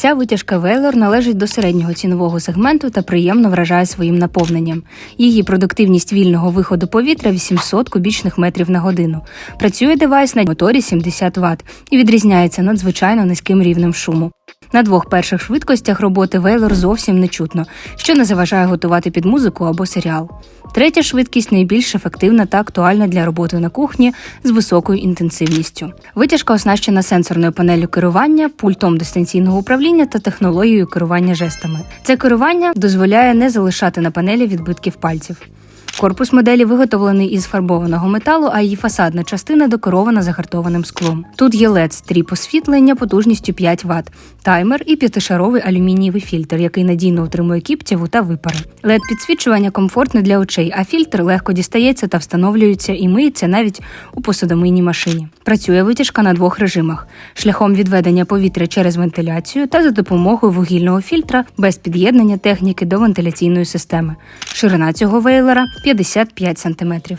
Ця витяжка Вейлор належить до середнього цінового сегменту та приємно вражає своїм наповненням. Її продуктивність вільного виходу повітря 800 кубічних метрів на годину. Працює девайс на моторі 70 Вт і відрізняється надзвичайно низьким рівнем шуму. На двох перших швидкостях роботи Вейлор зовсім не чутно, що не заважає готувати під музику або серіал. Третя швидкість найбільш ефективна та актуальна для роботи на кухні з високою інтенсивністю. Витяжка оснащена сенсорною панелью керування, пультом дистанційного управління та технологією керування жестами. Це керування дозволяє не залишати на панелі відбитків пальців. Корпус моделі виготовлений із фарбованого металу, а її фасадна частина декорована загартованим склом. Тут є led стріп освітлення потужністю 5 Вт, таймер і п'ятишаровий алюмінієвий фільтр, який надійно утримує кіптяву та випари. led підсвічування комфортне для очей, а фільтр легко дістається та встановлюється і миється навіть у посудомийній машині. Працює витяжка на двох режимах: шляхом відведення повітря через вентиляцію та за допомогою вугільного фільтра без під'єднання техніки до вентиляційної системи. Ширина цього вейлера 55 см.